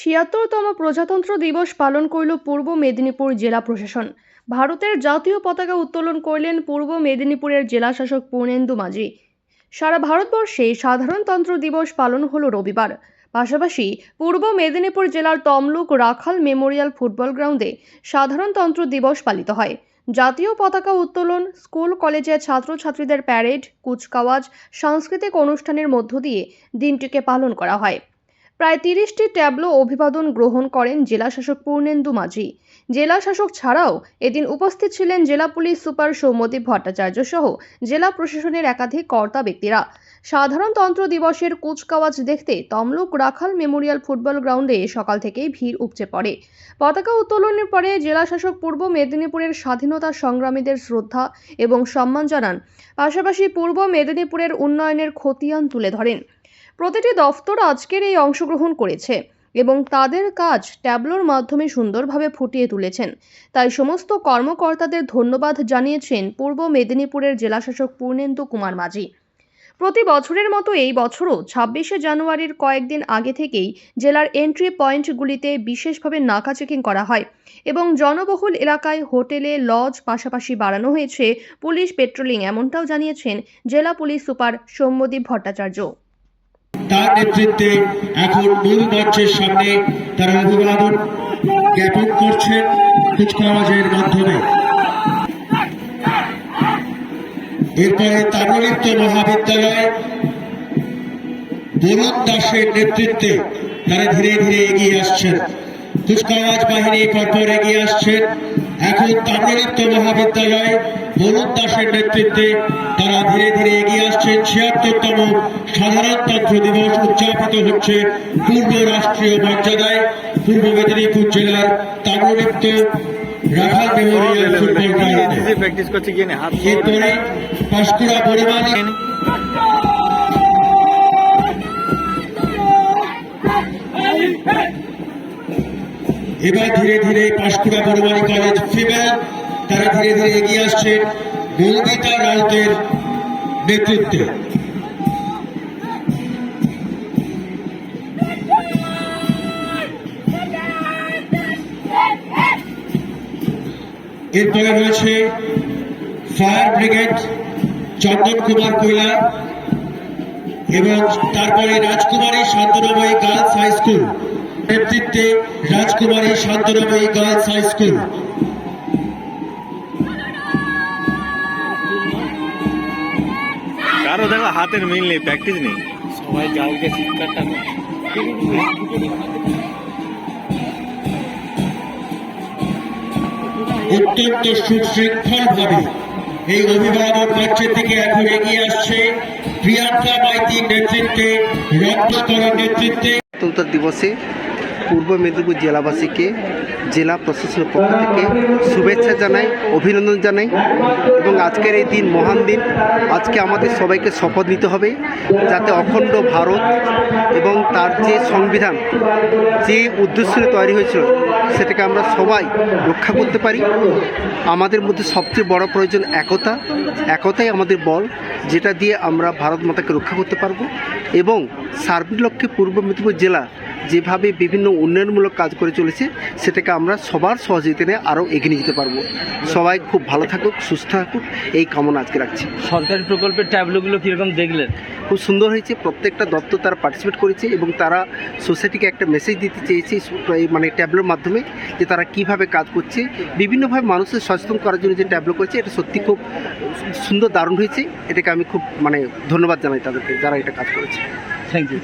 ছিয়াত্তরতম প্রজাতন্ত্র দিবস পালন করল পূর্ব মেদিনীপুর জেলা প্রশাসন। ভারতের জাতীয় পতাকা উত্তোলন করলেন পূর্ব মেদিনীপুরের জেলা শাসক পূর্ণেন্দু মাঝি। সারা ভারতবর্ষে সাধারণতন্ত্র দিবস পালন হলো রবিবার। পাশাপাশি পূর্ব মেদিনীপুর জেলার তমলুক রাখাল মেমোরিয়াল ফুটবল গ্রাউন্ডে সাধারণতন্ত্র দিবস পালিত হয়। জাতীয় পতাকা উত্তোলন, স্কুল কলেজের ছাত্রছাত্রীদের প্যারেড, কুচকাওয়াজ, সাংস্কৃতিক অনুষ্ঠানের মধ্য দিয়ে দিনটিকে পালন করা হয়। প্রায় তিরিশটি ট্যাবলো অভিবাদন গ্রহণ করেন জেলাশাসক পূর্ণেন্দু মাঝি। জেলাশাসক ছাড়াও এদিন উপস্থিত ছিলেন জেলা পুলিশ সুপার সৌম্যদীপ ভট্টাচার্য সহ জেলা প্রশাসনের একাধিক কর্তা ব্যক্তিরা। সাধারণতন্ত্র দিবসের কুচকাওয়াজ দেখতে তমলুক রাখাল মেমোরিয়াল ফুটবল গ্রাউন্ডে সকাল থেকেই ভিড় উপচে পড়ে। পতাকা উত্তোলনের পরে জেলাশাসক পূর্ব মেদিনীপুরের স্বাধীনতা সংগ্রামীদের শ্রদ্ধা এবং সম্মান জানান। পাশাপাশি পূর্ব মেদিনীপুরের উন্নয়নের খতিয়ান তুলে ধরেন। প্রতিটি দফতর আজকের এই অংশগ্রহণ করেছে এবং তাদের কাজ ট্যাবলোর মাধ্যমে সুন্দরভাবে ফুটিয়ে তুলেছেন। তাই সমস্ত কর্মকর্তাদের ধন্যবাদ জানিয়েছেন পূর্ব মেদিনীপুরের জেলাশাসক পূর্ণেন্দু কুমার মাঝি। প্রতি বছরের মতো এই বছরও ছাব্বিশে জানুয়ারির কয়েকদিন আগে থেকেই জেলার এন্ট্রি পয়েন্টগুলিতে বিশেষভাবে নাকা চেকিং করা হয় এবং জনবহুল এলাকায় হোটেলে, লজ পাশাপাশি বাড়ানো হয়েছে পুলিশ পেট্রোলিং এমনটাও জানিয়েছেন জেলা পুলিশ সুপার সৌম্যদীপ ভট্টাচার্য। তার নেতৃত্বে এখন মূল মঞ্চের সামনে তারা অভিবাদন জ্ঞাপন করছেন কুচকাওয়াজের মাধ্যমে। এরপরে তাম্রলিপ্ত মহাবিদ্যালয় বরুণ দাসের নেতৃত্বে তারা ধীরে ধীরে এগিয়ে আসছেন। কুচকাওয়াজ বাহিনী পরপর এগিয়ে আসছেন। এখন তাম্রলিপ্ত মহাবিদ্যালয় বরুণ দাসের নেতৃত্বে তারা ধীরে ধীরে এগিয়ে আসছেন ছিয়াত্তরতম সাধারণতন্ত্র দিবস উদযাপিত হচ্ছে পূর্ব রাষ্ট্রীয় মর্যাদায় পূর্ব মেদিনীপুর জেলার তাম্রলিপ্ত প্র্যাকটিস করছে গিয়ে নে, হাত এরপরে পাঁশকুড়া পরিমাণে এবার ধীরে ধীরে পাঁশকুড়া বড়মালী কলেজ ফিমেল তারা ধীরে ধীরে এগিয়ে আসছে মৌমিতা রাউতের নেতৃত্বে। এরপরে রয়েছে ফায়ার ব্রিগেড, চন্দন কুমার কৈলা এবং তারপরে রাজকুমারী শান্তনময়ী গার্লস হাই স্কুল। নেতৃত্বে রাজকুমারী শান্তনময়ী গার্লস হাই স্কুল। কারও দেখো হাতের মিল নেই প্র্যাকটিস নেই। সবাই কালকে চিৎকারটা অত্যন্ত সুশৃঙ্খল ভাবে এই অভিভাবক মঞ্চের দিকে এখন এগিয়ে আসছে প্রিয়াঙ্কা মাইতির নেতৃত্বে রত্নকরের নেতৃত্বে। দিবসে পূর্ব মেদিনীপুর জেলাবাসীকে জেলা প্রশাসনের পক্ষ থেকে শুভেচ্ছা জানাই, অভিনন্দন জানাই এবং আজকের এই দিন মহান দিন। আজকে আমাদের সবাইকে শপথ নিতে হবে যাতে অখণ্ড ভারত এবং তার যে সংবিধান, যে উদ্দেশ্য তৈরি হয়েছিল, সেটাকে আমরা সবাই রক্ষা করতে পারি। আমাদের মধ্যে সবচেয়ে বড় প্রয়োজন একতা। একতাই আমাদের বল, যেটা দিয়ে আমরা ভারত মাতাকে রক্ষা করতে পারব এবং সার্বিক লক্ষ্যে পূর্ব মেদিনীপুর জেলা যেভাবে বিভিন্ন উন্নয়নমূলক কাজ করে চলেছে সেটাকে আমরা সবার সহযোগিতা নিয়ে আরও এগিয়ে নিয়ে যেতে পারব। সবাই খুব ভালো থাকুক সুস্থ থাকুক এই কামনা আজকে রাখছি। সরকারি প্রকল্পের ট্যাবলোগুলো কীরকম দেখলেন? খুব সুন্দর হয়েছে প্রত্যেকটা দপ্তর তারা পার্টিসিপেট করেছে এবং তারা সোসাইটিকে একটা মেসেজ দিতে চেয়েছে মানে ট্যাবলোর মাধ্যমে যে তারা কীভাবে কাজ করছে। বিভিন্নভাবে মানুষের সচেতন করার জন্য যে ট্যাবলো করেছে এটা সত্যি খুব সুন্দর দারুণ হয়েছে। এটাকে আমি খুব মানে ধন্যবাদ জানাই তাদেরকে যারা এটা কাজ করেছে। Thank you